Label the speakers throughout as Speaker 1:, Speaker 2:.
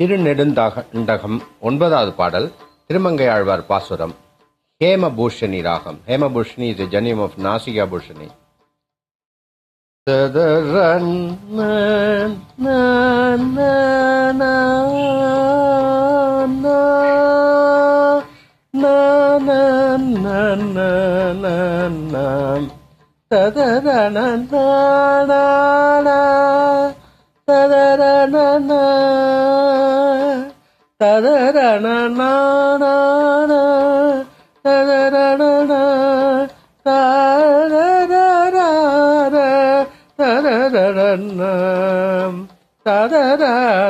Speaker 1: திருநெடுந்தகண்டகம் ஒன்பதாவது பாடல் திருமங்கையாழ்வார் பாசுரம் ஹேமபூஷணி ராகம் Hemabhushani is ஜனியம் of Nasikabhushani na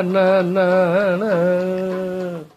Speaker 1: na na na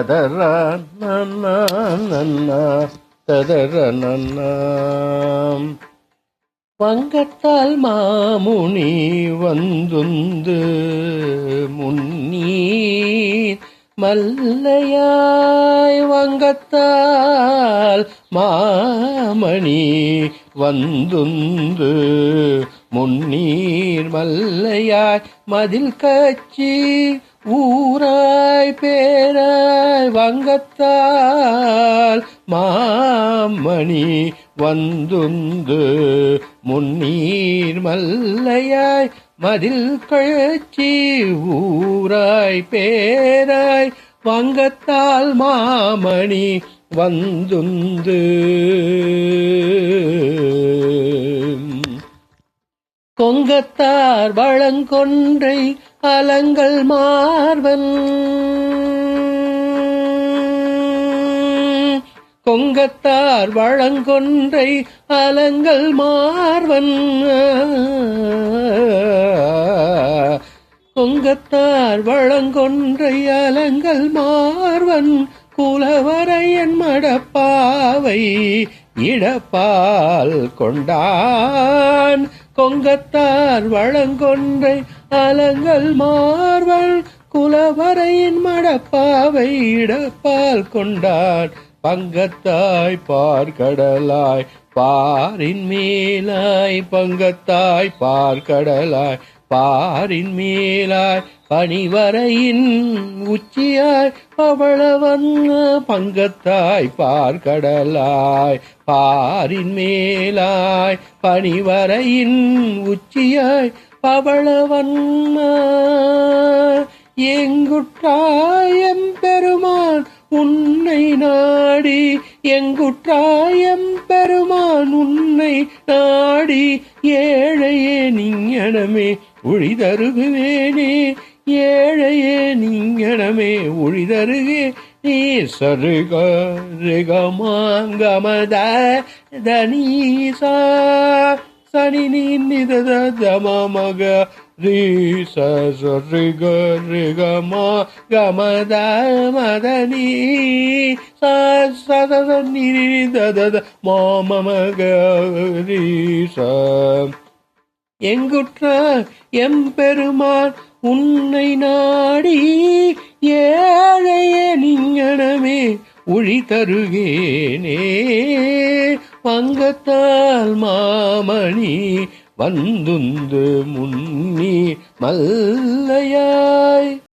Speaker 1: ததர ததர பங்கத்தால் மாமுனி வந்துந்து முன்னீர் மல்லையாய் வங்கத்தால் மாமணி வந்துந்து முன்னீர் மல்லையாய் மதில் கச்சி ஊராய் பேராய் வங்கத்தால் மாமணி வந்துந்து முன்னீர் மல்லையாய் மதில் கழச்சி ஊராய் பேராய் வங்கத்தால் மாமணி வந்துந்து கொங்கத்தார் வளங்கொன்றை அலங்கள் மார்வன். கொங்கத்தார் வளங்கொன்றை அலங்கள் மார்வன். கொங்கத்தார் வழங்கொன்றை அலங்கள் மார்வன். குலவரையன் மடப்பாவை இடப்பால் கொண்டான். கொங்கத்தார் வழங்கொன்றை அலங்கள் மார்வன். குலவரையின் மடப்பாவை இடப்பால் கொண்டான். பங்கத்தாய் பார்க்கடலாய் பாரின் மேலாய் பங்கத்தாய் பார்க்கடலாய் பாரின் மேலாய் பனிவரையின் உச்சியாய் அவளவன் பங்கத்தாய் பார்க்கடலாய் பாரின் மேலாய் பனிவரையின் உச்சியாய் பவளவன் எங்குற்றாயம் பெருமான் உன் எங்குற்றாயம் பெருமான் உன்னை நாடி ஏழையே நீங்கனமே ஒழிதருகுவேனே. ஏழையே நீங்கனமே ஒழிதருகே. நீ சருக ரிகமாங்கமத தனீசா. சனி நீ நிதத மக தமமக ரீச சரிக ரிகமா கமத மதனி சத நிதத மாமமக ரீச எங்குற்ற எம்பெருமான் உன்னை நாடி ஏழையே நீங்கனமே ஒளி தருகேனே பங்கத்தால் மாமணி வந்துந்து முன்னி மல்லையாய்.